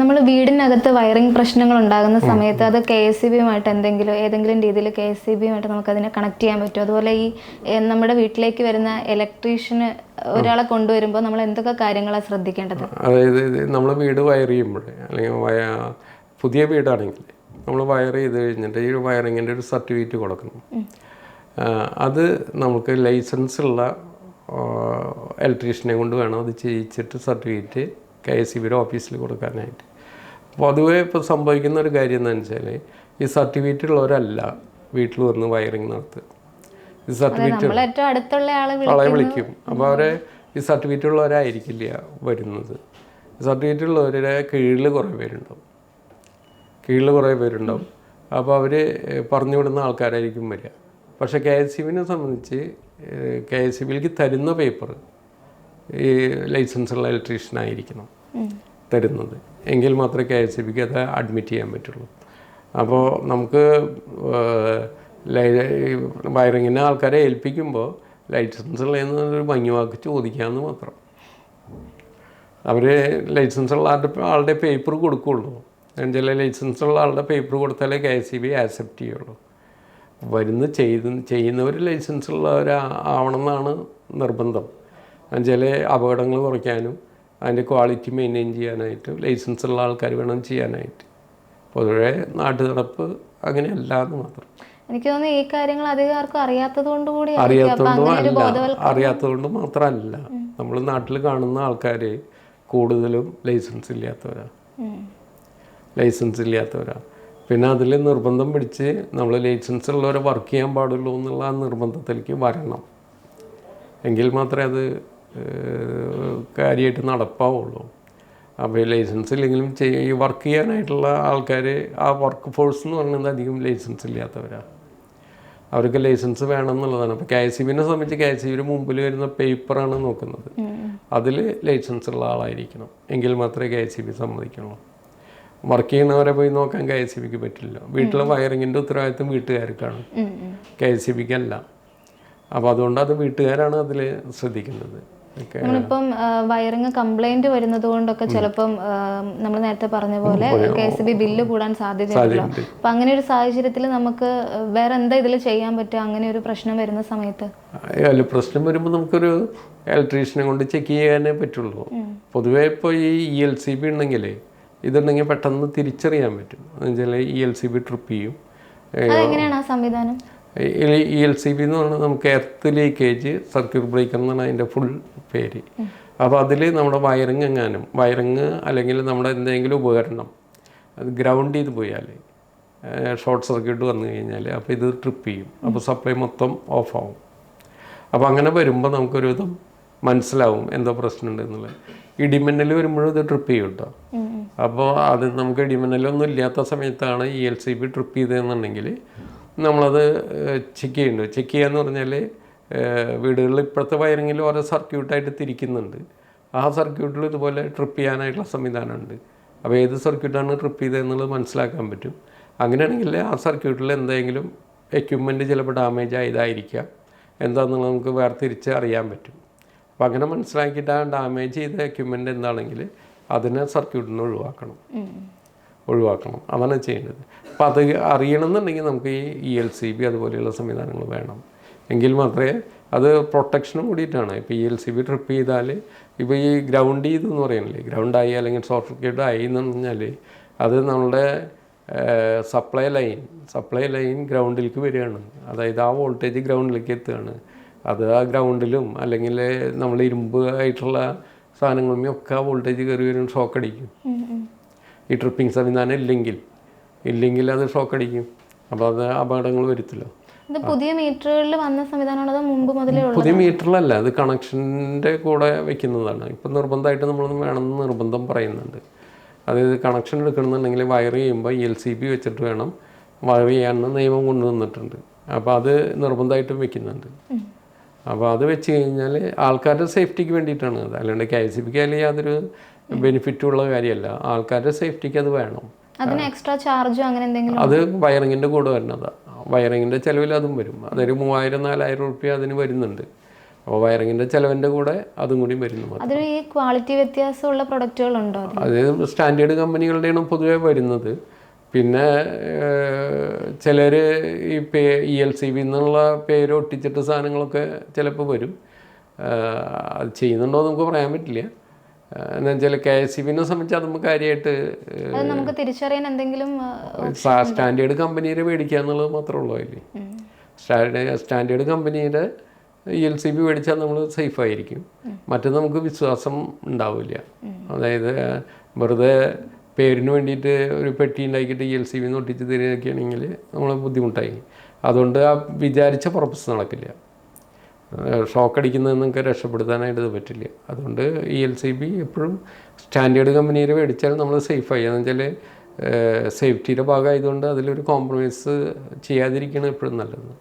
നമ്മൾ വീടിനകത്ത് വയറിംഗ് പ്രശ്നങ്ങൾ ഉണ്ടാകുന്ന സമയത്ത് അത് കെ എസ് സി ബിയുമായിട്ട് എന്തെങ്കിലും ഏതെങ്കിലും രീതിയിൽ കെ എസ് സി ബിയുമായിട്ട് നമുക്ക് അതിനെ കണക്ട് ചെയ്യാൻ പറ്റും. അതുപോലെ ഈ നമ്മുടെ വീട്ടിലേക്ക് വരുന്ന ഇലക്ട്രീഷ്യന് ഒരാളെ കൊണ്ടുവരുമ്പോൾ നമ്മൾ എന്തൊക്കെ കാര്യങ്ങളാണ് ശ്രദ്ധിക്കേണ്ടത്? അതായത് നമ്മൾ വീട് വയർ ചെയ്യുമ്പോൾ അല്ലെങ്കിൽ പുതിയ വീടാണെങ്കിൽ നമ്മൾ വയർ ചെയ്ത് കഴിഞ്ഞിട്ട് ഈ വയറിങ്ങിന്റെ ഒരു സർട്ടിഫിക്കറ്റ് കൊടുക്കണം. അത് നമുക്ക് ലൈസൻസ് ഉള്ള ഇലക്ട്രീഷ്യനെ കൊണ്ട് വേണം അത് ചെയ്യിച്ചിട്ട് സർട്ടിഫിക്കറ്റ് കെ എസ് സി ബിയുടെ ഓഫീസിൽ കൊടുക്കാനായിട്ട്. പൊതുവേ ഇപ്പോൾ സംഭവിക്കുന്ന ഒരു കാര്യം എന്താണെന്ന് വെച്ചാൽ ഈ സർട്ടിഫിക്കറ്റ് ഉള്ളവരല്ല വീട്ടിൽ വന്ന് വയറിങ് നടത്തുക. ഈ സർട്ടിഫിക്കറ്റ് ആളെ വിളിക്കും. അപ്പോൾ അവരെ ഈ സർട്ടിഫിക്കറ്റ് ഉള്ളവരായിരിക്കില്ല വരുന്നത്. സർട്ടിഫിക്കറ്റ് ഉള്ളവരുടെ കീഴിൽ കുറേ പേരുണ്ടാവും. കീഴിൽ കുറേ പേരുണ്ടാവും. അപ്പോൾ അവർ പറഞ്ഞു വിടുന്ന ആൾക്കാരായിരിക്കും വരിക. പക്ഷേ കെ എസ് സി ബിനെ സംബന്ധിച്ച് കെ എസ് സി ബിയിലേക്ക് തരുന്ന പേപ്പർ ഈ ലൈസൻസ് ഉള്ള ഇലക്ട്രീഷ്യൻ ആയിരിക്കണം തരുന്നത്. എങ്കിൽ മാത്രമേ കെ എസ് സി ബിക്ക് അത് അഡ്മിറ്റ് ചെയ്യാൻ പറ്റുള്ളൂ. അപ്പോൾ നമുക്ക് വയറിങ്ങിനെ ആൾക്കാരെ ഏൽപ്പിക്കുമ്പോൾ ലൈസൻസ് ഉള്ളതെന്നൊരു ഭംഗി വാക്ക് ചോദിക്കാമെന്ന് മാത്രം. അവർ ലൈസൻസ് ഉള്ള ആളുടെ ആളുടെ പേപ്പർ കൊടുക്കുകയുള്ളൂ ചില ലൈസൻസ് ഉള്ള ആളുടെ പേപ്പർ കൊടുത്താലേ K S E B accept ചെയ്യുള്ളൂ. വരുന്ന ചെയ്ത് ചെയ്യുന്നവർ ലൈസൻസ് ഉള്ളവർ ആവണം എന്നാണ് നിർബന്ധം. ചില അപകടങ്ങൾ കുറയ്ക്കാനും അതിന്റെ ക്വാളിറ്റി മെയിന്റെയിൻ ചെയ്യാനായിട്ട് ലൈസൻസ് ഉള്ള ആൾക്കാർ വേണം ചെയ്യാനായിട്ട്. പൊതുവെ നാട്ടു നടപ്പ് അങ്ങനെയല്ല എന്ന് മാത്രം. എനിക്ക് തോന്നുന്നു ഈ കാര്യങ്ങൾ അധികം ആർക്കും അറിയാത്തത് കൊണ്ട് കൂടി അറിയാത്തതുകൊണ്ടും അല്ല. അറിയാത്തതുകൊണ്ട് മാത്രമല്ല. നമ്മൾ നാട്ടിൽ കാണുന്ന ആൾക്കാർ കൂടുതലും ലൈസൻസ് ഇല്ലാത്തവരാണ് ലൈസൻസ് ഇല്ലാത്തവരാണ് പിന്നെ അതിൽ നിർബന്ധം പിടിച്ച് നമ്മൾ ലൈസൻസ് ഉള്ളവരെ വർക്ക് ചെയ്യാൻ പാടുള്ളൂ എന്നുള്ള ആ നിർബന്ധത്തിലേക്ക് വരണം. എങ്കിൽ മാത്രമേ അത് കാര്യമായിട്ട് നടപ്പാവുള്ളൂ. അപ്പോൾ ലൈസൻസ് ഇല്ലെങ്കിലും ചെയ്യും ഈ വർക്ക് ചെയ്യാനായിട്ടുള്ള ആൾക്കാർ ആ വർക്ക് ഫോഴ്സ് എന്ന് പറയുന്നത് അധികം ലൈസൻസ് ഇല്ലാത്തവരാണ് അവർക്ക് ലൈസൻസ് വേണം എന്നുള്ളതാണ് അപ്പോൾ കെ എസ് സി ബിനെ സംബന്ധിച്ച് കെ എസ് സി ബിയുടെ മുമ്പിൽ വരുന്ന പേപ്പറാണ് നോക്കുന്നത്. അതിൽ ലൈസൻസ് ഉള്ള ആളായിരിക്കണം. എങ്കിൽ മാത്രമേ കെ എസ് സി ബി സമ്മതിക്കുള്ളൂ. വർക്ക് ചെയ്യുന്നവരെ പോയി നോക്കാൻ കെ എസ് സി ബിക്ക് പറ്റില്ല. വീട്ടിലെ വയറിങ്ങിന്റെ ഉത്തരവാദിത്വം വീട്ടുകാർക്കാണ്. കെ എസ് സി ബിക്ക് അല്ല അപ്പോൾ അതുകൊണ്ട് അത് വീട്ടുകാരാണ് അതിൽ ശ്രദ്ധിക്കുന്നത് നമ്മളിപ്പം വയറിങ് കംപ്ലൈന്റ് വരുന്നത് കൊണ്ടൊക്കെ ചിലപ്പം നമ്മൾ നേരത്തെ പറഞ്ഞ പോലെ കെ എസ് ബി ബില്ല് കൂടാൻ സാധ്യതയുണ്ടല്ലോ. അപ്പൊ അങ്ങനെ ഒരു സാഹചര്യത്തിൽ നമുക്ക് വേറെ എന്താ ഇതിൽ ചെയ്യാൻ പറ്റുക? അങ്ങനെ ഒരു പ്രശ്നം വരുന്ന സമയത്ത്? അല്ല പ്രശ്നം വരുമ്പോൾ നമുക്കൊരു ഇലക്ട്രീഷ്യനെ കൊണ്ട് ചെക്ക് ചെയ്യാനേ പറ്റുള്ളൂ. പൊതുവേ ഇപ്പോൾ ഈ ഇ എൽ സി ബി ഉണ്ടെങ്കിൽ ഇതുണ്ടെങ്കിൽ പെട്ടെന്ന് തിരിച്ചറിയാൻ പറ്റും. എന്നുവെച്ചാൽ E L C B trip ചെയ്യും. അതെങ്ങനെയാണ് ആ സംവിധാനം? ഇ എൽ സി ബി എന്ന് പറഞ്ഞാൽ നമുക്ക് എർത്ത് ലീക്കേജ് സർക്യൂട്ട് ബ്രേക്കർ എന്നാണ് അതിന്റെ ഫുൾ പേര്. അപ്പോൾ അതിൽ നമ്മുടെ വയറിങ് എങ്ങാനും വയറിങ് അല്ലെങ്കിൽ നമ്മുടെ എന്തെങ്കിലും ഉപകരണം അത് ഗ്രൗണ്ട് ചെയ്ത് പോയാൽ ഷോർട്ട് സർക്യൂട്ട് വന്നു കഴിഞ്ഞാൽ അപ്പോൾ ഇത് ട്രിപ്പ് ചെയ്യും. അപ്പോൾ സപ്ലൈ മൊത്തം ഓഫ് ആവും. അപ്പോൾ അങ്ങനെ വരുമ്പോൾ നമുക്കൊരു വിധം മനസ്സിലാവും എന്തോ പ്രശ്നമുണ്ട് എന്നുള്ളത് ഇടിമിന്നൽ വരുമ്പോഴും ഇത് ട്രിപ്പ് ചെയ്യും കേട്ടോ. അപ്പോൾ അത് നമുക്ക് ഇടിമിന്നലൊന്നും ഇല്ലാത്ത സമയത്താണ് E L C B trip ചെയ്തതെന്നുണ്ടെങ്കിൽ നമ്മളത് ചെക്ക് ചെയ്യുന്നുണ്ട്. ചെക്ക് ചെയ്യുക ചെയ്യാന്ന് പറഞ്ഞാൽ വീടുകളിൽ ഇപ്പോഴത്തെ വയറിങ്ങിൽ ഓരോ സർക്യൂട്ടായിട്ട് തിരിക്കുന്നുണ്ട്. ആ സർക്യൂട്ടിൽ ഇതുപോലെ ട്രിപ്പ് ചെയ്യാനായിട്ടുള്ള സംവിധാനമുണ്ട്. അപ്പോൾ ഏത് സർക്യൂട്ടാണ് ട്രിപ്പ് ചെയ്തതെന്നുള്ളത് മനസ്സിലാക്കാൻ പറ്റും. അങ്ങനെയാണെങ്കിൽ ആ സർക്യൂട്ടിൽ എന്തെങ്കിലും എക്യുപ്മെന്റ് ചിലപ്പോൾ ഡാമേജ് ആയതായിരിക്കാം. എന്താണെന്നുള്ളത് നമുക്ക് വേർതിരിച്ച് അറിയാൻ പറ്റും. അപ്പോൾ അങ്ങനെ മനസ്സിലാക്കിയിട്ട് ആ ഡാമേജ് ചെയ്ത എക്യുപ്മെന്റ് എന്താണെങ്കിൽ അതിനെ സർക്യൂട്ടിൽ നിന്ന് ഒഴിവാക്കണം. ഒഴിവാക്കണം. അതാണ് ചെയ്യേണ്ടത് അപ്പോൾ അത് അറിയണമെന്നുണ്ടെങ്കിൽ നമുക്ക് ഈ ഇ എൽ സി ബി അതുപോലെയുള്ള സംവിധാനങ്ങൾ വേണം. എങ്കിൽ മാത്രമേ അത് പ്രൊട്ടക്ഷനും കൂടിയിട്ടാണ്. ഇപ്പോൾ E L C B trip ചെയ്താൽ ഇപ്പോൾ ഈ ഗ്രൗണ്ട് ചെയ്തു എന്ന് പറയുന്നില്ലേ ഗ്രൗണ്ട് ആയി അല്ലെങ്കിൽ സർക്യൂട്ട് ആയി എന്ന് പറഞ്ഞാൽ അത് നമ്മളുടെ സപ്ലൈ ലൈൻ സപ്ലൈ ലൈൻ ഗ്രൗണ്ടിലേക്ക് വരികയാണ്. അതായത് ആ വോൾട്ടേജ് ഗ്രൗണ്ടിലേക്ക് എത്തുകയാണ്. അത് ആ ഗ്രൗണ്ടിലും അല്ലെങ്കിൽ നമ്മൾ ഇരുമ്പ് ആയിട്ടുള്ള സാധനങ്ങളുമേ ഒക്കെ ആ വോൾട്ടേജ് കയറി വരും ഷോക്ക് അടിക്കും. ഈ ട്രിപ്പിംഗ് സംവിധാനം ഇല്ലെങ്കിൽ ഇല്ലെങ്കിൽ അത് ഷോക്ക് അടിക്കും. അപ്പോൾ അത് അപകടങ്ങൾ വരുത്തില്ല. ഇത് പുതിയ മീറ്ററുകളിൽ വന്ന സംവിധാനമാണോ മുമ്പ് മുതലേ പുതിയ മീറ്ററിലല്ല അത് കണക്ഷന്റെ കൂടെ വെക്കുന്നതാണ്. ഇപ്പം നിർബന്ധമായിട്ട് നമ്മളൊന്നും വേണമെന്ന് നിർബന്ധം പറയുന്നുണ്ട്. അതായത് കണക്ഷൻ എടുക്കണമെന്നുണ്ടെങ്കിൽ വയർ ചെയ്യുമ്പോൾ എൽ സി ബി വെച്ചിട്ട് വേണം വയർ ചെയ്യാമെന്ന് നിയമം കൊണ്ടുവന്നിട്ടുണ്ട് അപ്പോൾ അത് നിർബന്ധമായിട്ടും വെക്കുന്നുണ്ട്. അപ്പോൾ അത് വെച്ച് കഴിഞ്ഞാൽ ആൾക്കാരുടെ സേഫ്റ്റിക്ക് വേണ്ടിയിട്ടാണ് അത്. അല്ലാണ്ട് കെ എസ് സി ബിക്ക് അതിൽ യാതൊരു ബെനിഫിറ്റും ഉള്ള കാര്യമല്ല. ആൾക്കാരുടെ സേഫ്റ്റിക്ക് അത് വേണം. അതിന് എക്സ്ട്രാ ചാർജോ അങ്ങനെ എന്തെങ്കിലും അത് വയറിങ്ങിന്റെ കൂടെ വരുന്നതാണ് വയറിങ്ങിന്റെ ചിലവിൽ അതും വരും. അതൊരു മൂവായിരം നാലായിരം റുപ്യ അതിന് വരുന്നുണ്ട്. അപ്പോൾ വയറിങ്ങിന്റെ ചിലവിന്റെ കൂടെ അതും കൂടി വരുന്നു അതിൽ ഈ ക്വാളിറ്റി വ്യത്യാസമുള്ള പ്രൊഡക്റ്റുകളുണ്ടോ ഉണ്ടോ അത് സ്റ്റാൻഡേർഡ് കമ്പനികളുടെയാണ് പൊതുവേ വരുന്നത്. പിന്നെ ചിലർ ഈ പേ ഇ എൽ സി ബി എന്നുള്ള പേര് ഒട്ടിച്ചിട്ട് സാധനങ്ങളൊക്കെ ചിലപ്പോൾ വരും. അത് ചെയ്യുന്നുണ്ടോ എന്ന് നമുക്ക് പറയാൻ പറ്റില്ല. എന്ന് വെച്ചാൽ കെ എസ് സി ബിനെ സംബന്ധിച്ച് അത് നമുക്ക് കാര്യമായിട്ട് നമുക്ക് തിരിച്ചറിയാൻ എന്തെങ്കിലും സ്റ്റാൻഡേർഡ് കമ്പനിയുടെ മേടിക്കുക എന്നുള്ളത് മാത്രമേ ഉള്ളൂ അതിൽ സ്റ്റാൻഡേർഡ് സ്റ്റാൻഡേർഡ് കമ്പനിയുടെ ഇ എൽ സി ബി മേടിച്ചാൽ നമ്മൾ സേഫ് ആയിരിക്കും മറ്റത് നമുക്ക് വിശ്വാസം ഉണ്ടാവില്ല. അതായത് വെറുതെ പേരിന് വേണ്ടിയിട്ട് ഒരു പെട്ടി ഉണ്ടാക്കിയിട്ട് ഇ എൽ സി ബി ഒട്ടിച്ച് തരികയാണെങ്കിൽ നമ്മൾ ബുദ്ധിമുട്ടായി. അതുകൊണ്ട് ആ വിചാരിച്ച പർപ്പസ് നടക്കില്ല. ഷോക്ക് അടിക്കുന്നതിൽ നിങ്ങൾക്ക് രക്ഷപ്പെടുത്താനായിട്ട് ഇത് പറ്റില്ല. അതുകൊണ്ട് ഇ എൽ സി ബി എപ്പോഴും സ്റ്റാൻഡേർഡ് കമ്പനിയിൽ മേടിച്ചാൽ നമ്മൾ സേഫായി. എന്ന് വെച്ചാൽ സേഫ്റ്റിയുടെ ഭാഗമായതുകൊണ്ട് അതിലൊരു കോംപ്രമൈസ് ചെയ്യാതിരിക്കുകയാണ് എപ്പോഴും നല്ലത്.